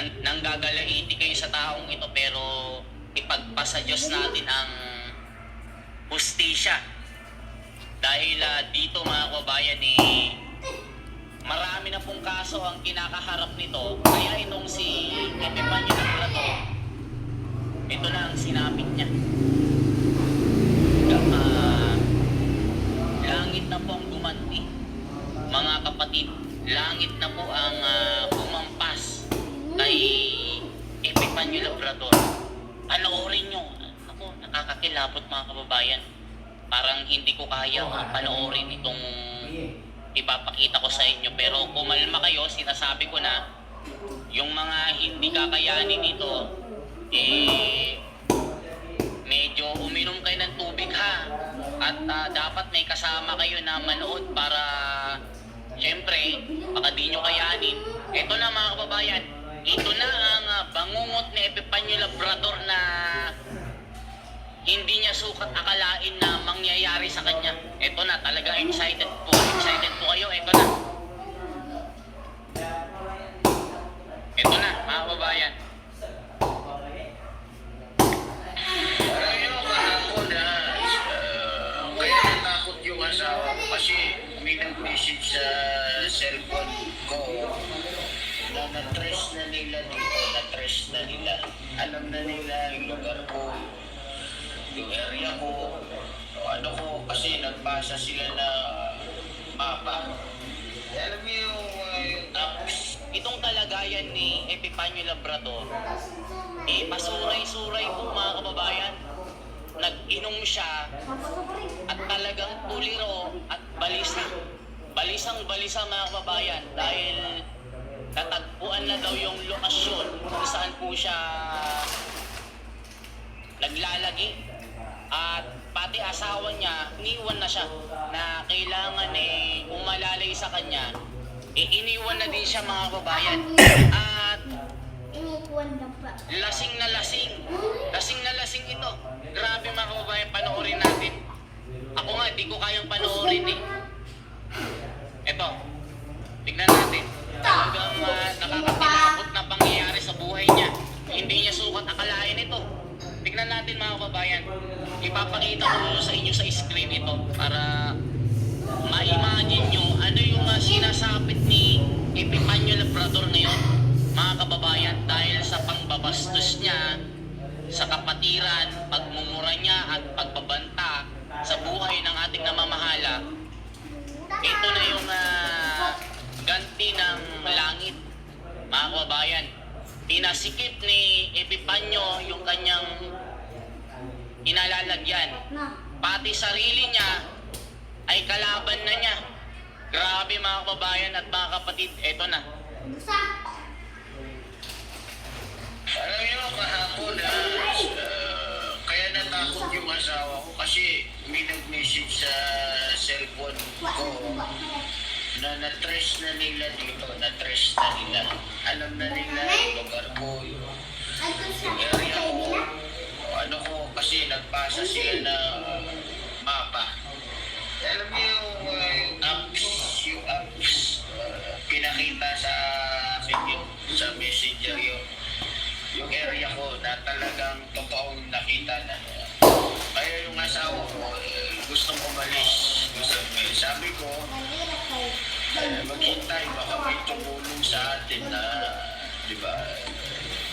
nang, nanggagalaiti kayo sa taong ito pero ipagpasa Diyos natin ang hustisya. Dahil ah, dito mga kabayan eh, marami na pong kaso ang kinakaharap nito. Kaya itong si Epifanio Laplato, ito na ang sinapit niya. Ah, langit na po ang gumanti. Mga kapatid, langit na po ang ah, umampas kay Epifanio Labrador. Panoorin nyo. Ako, nakakakilabot mga kababayan. Parang hindi ko kaya uh, panoorin itong ipapakita ko sa inyo. Pero kumalma kayo, sinasabi ko na, yung mga hindi kakayanin nito, eh, medyo uminom kayo ng tubig ha. At ah, dapat may kasama kayo na manood para, syempre, baka di nyo kayanin. Ito na mga kababayan, ito na ang ah, bangungot ni Epifanio Labrador na hindi niya sukat akalain na mangyayari sa kanya. Ito na, talaga excited po. Excited po kayo, ito na. Ito na, mga kababayan. Na-trace na nila dito, na-trace na nila. Alam na nila yung lugar ko, yung area ko, ano ko, kasi nagbasa sila na mapa. Alam niyo yung, uh, yung tapos, Itong kalagayan ni Epifanio Labrador, eh, pasuray-suray po mga kababayan. Nag-inom siya at talagang tuliro at balisa. Balisang balisa mga kababayan dahil natagpuan na daw yung lokasyon kung saan po siya naglalagi. At pati asawa niya iniwan na siya na kailangan eh umalalay sa kanya. Eh, iniwan na din siya mga kababayan at lasing na lasing. Lasing na lasing ito. Grabe mga kababayan panoorin natin. Ako nga hindi ko kayang panoorin eh. Eto tignan natin talagang uh, nakakapilabot na pangyayari sa buhay niya. Hindi niya sukat akalain ito tignan natin mga kababayan. Ipapakita ko sa inyo sa screen ito para ma-imagine nyo ano yung uh, sinasapit ni Epifanio Labrador ngayon mga kababayan. Dahil sa pangbabastos niya sa kapatiran, pagmumura niya at pagbabanta sa buhay ng ating namamahala ito na yung ah, ganti ng langit mga kababayan pinasikip ni Epifanio yung kanyang inalalagyan Na. pati sarili niya ay kalaban na niya. Grabe mga kababayan at mga kapatid, eto na. Alam niyo, kahapon na, uh, kaya natakot yung asawa ko kasi may nag-message sa cellphone ko na na-trace na nila dito, na-trace na nila. Alam na nila yung lugar ko, yung yung area ko, ano ko, kasi nagpasa sila na mapa. Alam niyo yung, uh, yung apps, yung apps, uh, pinakita sa akin yung sa messenger yung yung area ko na talagang totoong nakita na. Kaya yung asawa ko eh, gustong umalis. Gusto, eh, sabi ko Kay. eh, maghintay baka may tumulong sa atin na di ba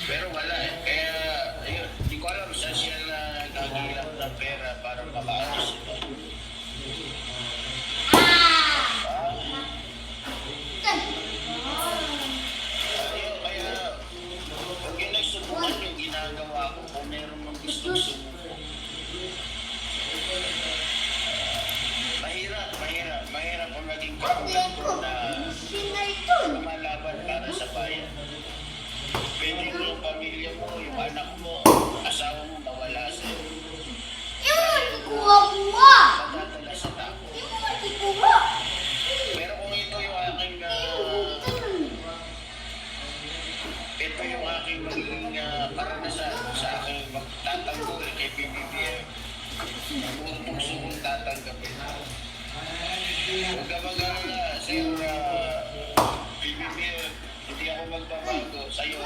pero wala eh kaya ayun hindi ko alam saan siya na gagilap ng pera para makaalis Huwag ka mag-alala, Sir uh, BBBM. Hindi ako magbabago. Sa'yo,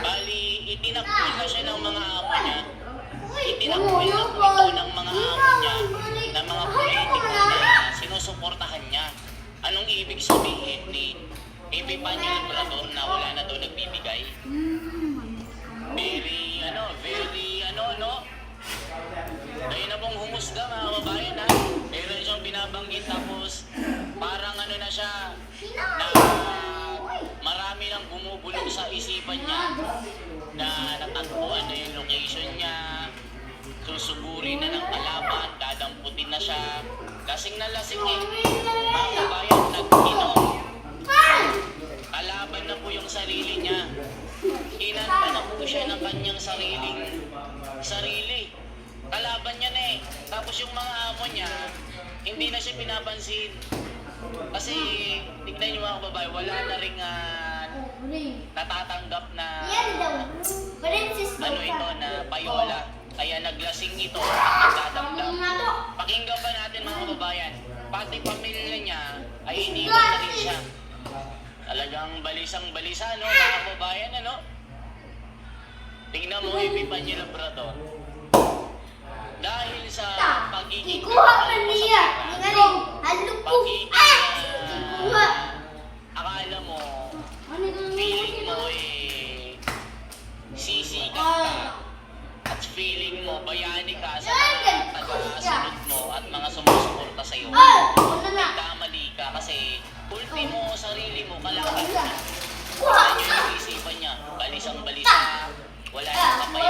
Bali, itinakbuhan na siya ng mga amo niya. Itinakbuhan na po ito ng mga amo niya ng mga politiko na sinusuportahan niya. Anong ibig sabihin ni Epi Panyo Labrador na wala na daw nagbibigay? Very, ano, very, ano, no? Kayo na pong humusga mga kababayan ha. Meron siyang binabanggit tapos parang ano na siya na isipan niya na natagpuan na yung location niya. Susugurin na ng kalaban, dadamputin na siya. Lasing na lasing eh. Mga kabayan nag-inom kalaban na po yung sarili niya. Kinanta na po siya ng kanyang sariling sarili. Kalaban niya na eh. Tapos yung mga amo niya hindi na siya pinapansin. Kasi tignan niyo mga babae wala na ring. Natatanggap na ano ito na payola? Kaya naglasing ito. At nagdadamdam pakinggan ba natin mga kababayan. Pati pamilya niya ay iniwan na rin siya. Talagang balisang balisa no mga kababayan ano? Tingnan mo ipipan niyo Labrador dahil sa pagiging Ikuha ka niya. Ko. pagiging Ah! ah, Ikuha. malakas. Ang isipan niya, balisang balisa. Wala nang kapayagan.